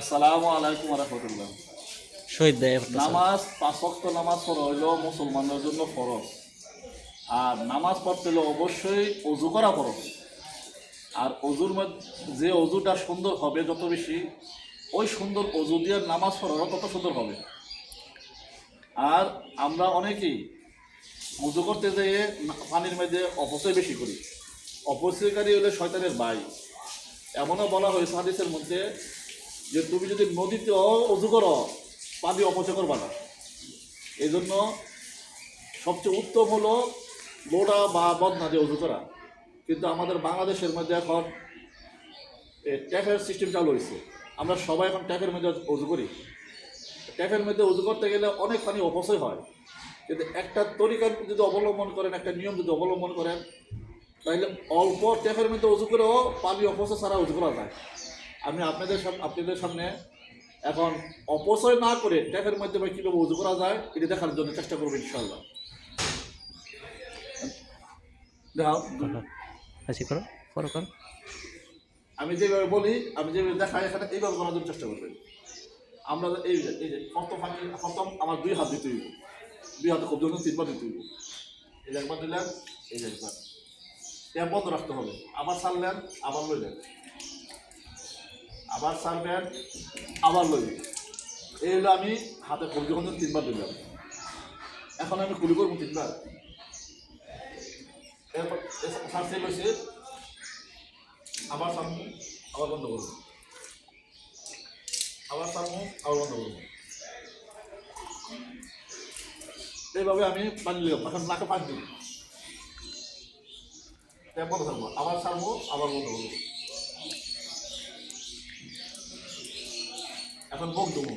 আসসালামু আলাইকুম রহমতুল্লাহ। শহীদ নামাজ পাঁচ ওয়াক্ত নামাজ পড়া হইল মুসলমানদের জন্য ফরজ। আর নামাজ পড়তে হলে অবশ্যই অজু করা ফরজ। আর অজুর মধ্যে যে অজুটা সুন্দর হবে যত বেশি ওই সুন্দর অজু দিয়ে নামাজ পড়ারও তত সুন্দর হবে। আর আমরা অনেকেই অজু করতে যেয়ে পানির মধ্যে অপচয় বেশি করি। অপচয়কারী হলে শয়তানের ভাই এমনও বলা হয়েছে হাদিসের মধ্যে যে তুমি যদি নদীতেও অজু করো, পানি অপচয় করবা না। এই জন্য সবচেয়ে উত্তম হলো লোডা বা বদনা দিয়ে অজু করা। কিন্তু আমাদের বাংলাদেশের মধ্যে এখন ট্যাপের সিস্টেম চালু হয়েছে আমরা সবাই এখন ট্যাপের মধ্যে অজু করি। ট্যাপের মধ্যে অজু করতে গেলে অনেক পানি অপচয় হয়। কিন্তু একটা তরিকা যদি অবলম্বন করেন, একটা নিয়ম যদি অবলম্বন করেন তাহলে অল্প ট্যাপের মধ্যে অজু করেও পানি অপচয় ছাড়া অজু করা যায়। আমি আপনাদের আপনাদের সামনে এখন অপচয় না করে ট্যাপের মাধ্যমে কীভাবে উজু করা যায় এটা দেখার জন্য চেষ্টা করব ইনশাল্লাহ করো। আমি যেভাবে বলি আমি যেভাবে দেখাই এখানে এইভাবে করার জন্য চেষ্টা করবেন। আমরা এই যে এই যে প্রথম প্রথম আমার দুই হাত দিতে হইব। দুই হাতে খুব জন্য তিনবার দিতে হইব। এই একবার দিলেন এই যে একবার। এটা বন্ধ রাখতে হবে। আবার ছাড়লেন আবার লইলেন। আবার ছাড়বেন আবার লইলেন এই হলো আমি হাতে খুব যখন তিনবার দিলাম। এখন আমি কুলি করব তিনবার। এরপর ছাড়তে লইছে, আবার সামু আবার বন্ধ করব। আবার সামু আবার বন্ধ করব। এইভাবে আমি পানি নিলাম। এখন নাকে পানি দিব বন্ধ থাকব আবার সারবো আবার বন্ধ করব। এখন বক দেবো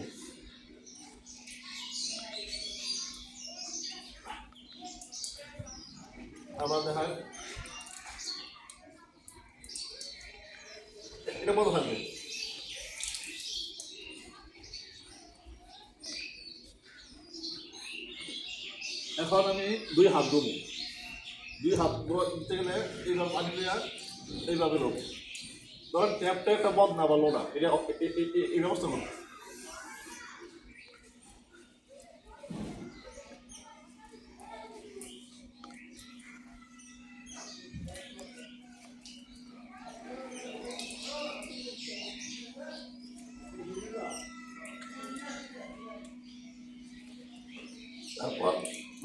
আবার দেখায় এটা বন্ধ থাকবে। এখন আমি দুই হাত দেবো দুই হাত দিতে গেলে এইভাবে পানি দেওয়া এইভাবে দেবো ধরেন ট্যাপটা একটা বদ না বা লোনা এটা এই ব্যবস্থা করব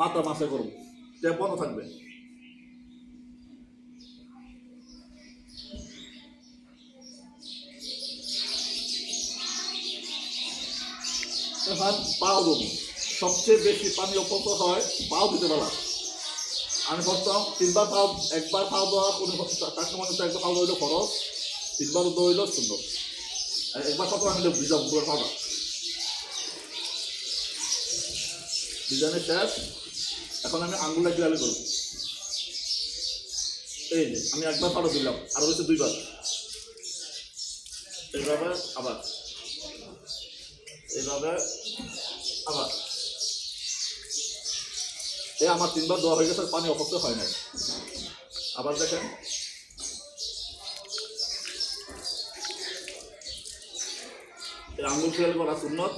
মাথা মাসে করব। ট্যাপ বন্ধ থাকবে। পাও দেবো সবচেয়ে বেশি পানি অপচয় হয়? পাও দিতে পারা আমি করতাম তিনবার পাও, একবার পাও দেওয়া, কোনো হচ্ছে একবার পাও দইল খরচ। তিনবার দইল সুন্দর। একবার কত আমি ভিজাবো পুরো পাওয়া শেষ। এখন আমি আঙ্গুলা কীভাবে করব। এই আমি একবার পাড়ো দিলাম, আর হচ্ছে দুইবার। এইভাবে আবার। এইভাবে আবার। এই আমার তিনবার দেওয়া হয়ে গেছে, পানি অপচয় হয় নাই। আবার দেখেন। আঙ্গুল ফেল করা সুন্নত।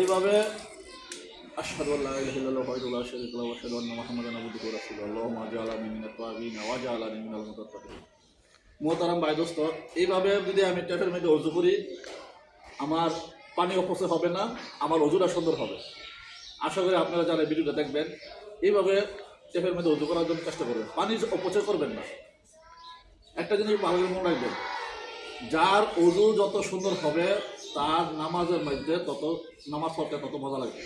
এইভাবে মোহতারাম ভাই, দোস্ত, এইভাবে যদি আমি ট্যাপের মধ্যে অজু করি, আমার পানি অপচয় হবে না, আমার অজুটা সুন্দর হবে। আশা করি আপনারা যারা ভিডিওটা দেখবেন, এইভাবে ট্যাপের মধ্যে অজু করার জন্য চেষ্টা করবেন। পানি অপচয় করবেন না। একটা জিনিস ভালো মনে রাখবেন, যার অজু যত সুন্দর হবে, তার নামাজের মধ্যে তত নামাজ পড়তে তত মজা লাগবে।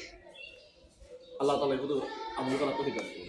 আল্লাহ তালা আমাদের করা তো ঠিক আছে